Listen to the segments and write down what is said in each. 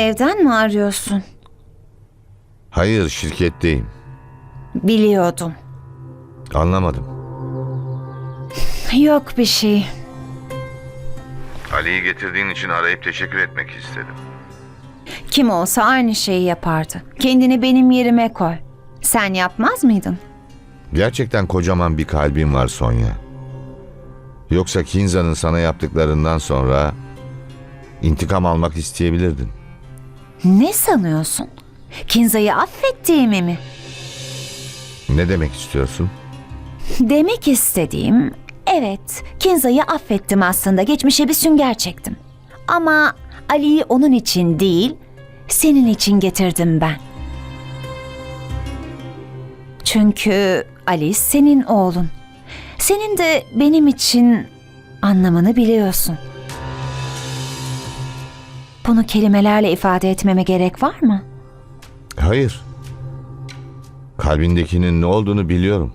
evden mi arıyorsun? Hayır şirketteyim. Biliyordum. Anlamadım. Yok bir şey. Ali'yi getirdiğin için arayıp teşekkür etmek istedim. Kim olsa aynı şeyi yapardı. Kendini benim yerime koy. Sen yapmaz mıydın? Gerçekten kocaman bir kalbin var Sonya. Yoksa Kinza'nın sana yaptıklarından sonra intikam almak isteyebilirdin. Ne sanıyorsun? Kinza'yı affettiğimi mi? Ne demek istiyorsun? Demek istediğim, evet, Kinza'yı affettim aslında. Geçmişe bir sünger çektim. Ama Ali'yi onun için değil, senin için getirdim ben. Çünkü Ali senin oğlun. Senin de benim için anlamını biliyorsun. Bunu kelimelerle ifade etmeme gerek var mı? Hayır. Kalbindekinin ne olduğunu biliyorum.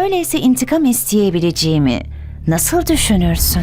Öyleyse intikam isteyebileceğimi nasıl düşünürsün?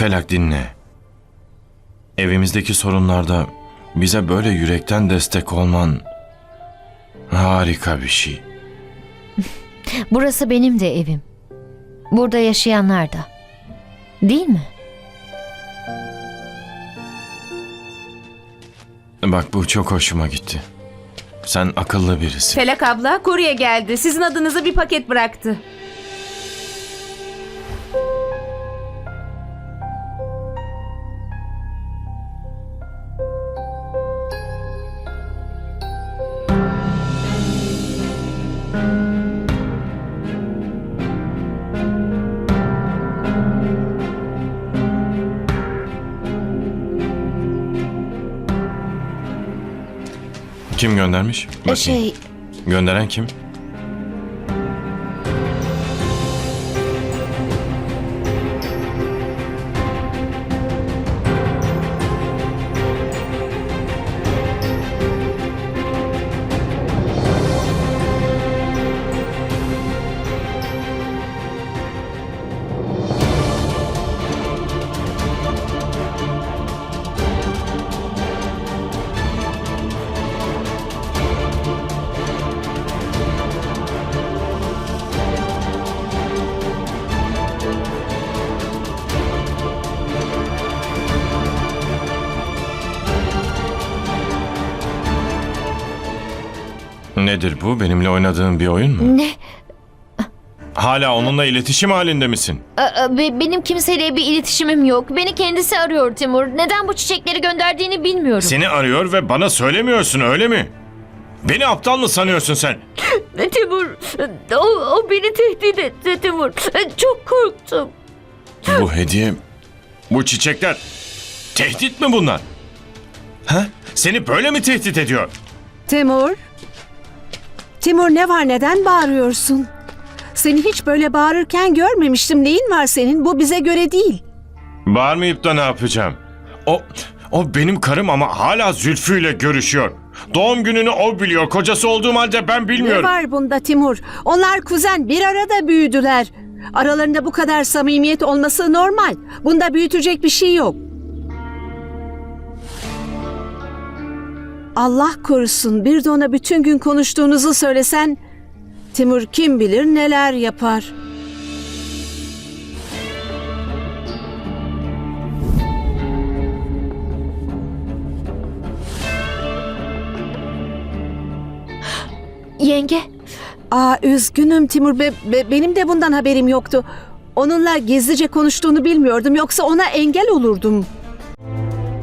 Felak dinle. Evimizdeki sorunlarda bize böyle yürekten destek olman harika bir şey. Burası benim de evim. Burada yaşayanlar da. Değil mi? Bak bu çok hoşuma gitti. Sen akıllı birisin. Felak abla kurye geldi. Sizin adınıza bir paket bıraktı. Kim göndermiş? Bakayım. Şey, Gönderen kim? Nedir bu? Benimle oynadığın bir oyun mu? ne? Hala onunla iletişim halinde misin? Aa, be- benim kimseyle bir iletişimim yok. Beni kendisi arıyor Timur. Neden bu çiçekleri gönderdiğini bilmiyorum. Seni arıyor ve bana söylemiyorsun öyle mi? Beni aptal mı sanıyorsun sen? Timur, o, o beni tehdit etti Timur. Çok korktum. Bu hediye, bu çiçekler tehdit mi bunlar? Ha? Seni böyle mi tehdit ediyor? Timur. Timur ne var neden bağırıyorsun? Seni hiç böyle bağırırken görmemiştim. Neyin var senin? Bu bize göre değil. Bağırmayıp da ne yapacağım? O, o benim karım ama hala Zülfü ile görüşüyor. Doğum gününü o biliyor. Kocası olduğum halde ben Ne bilmiyorum. var bunda Timur? Onlar kuzen bir arada büyüdüler. Aralarında bu kadar samimiyet olması normal. Bunda büyütecek bir şey yok. Allah korusun bir de ona bütün gün konuştuğunuzu söylesen Timur kim bilir neler yapar. Yenge, Aa üzgünüm Timur. Be- be- benim de bundan haberim yoktu. Onunla gizlice konuştuğunu bilmiyordum. Yoksa ona engel olurdum.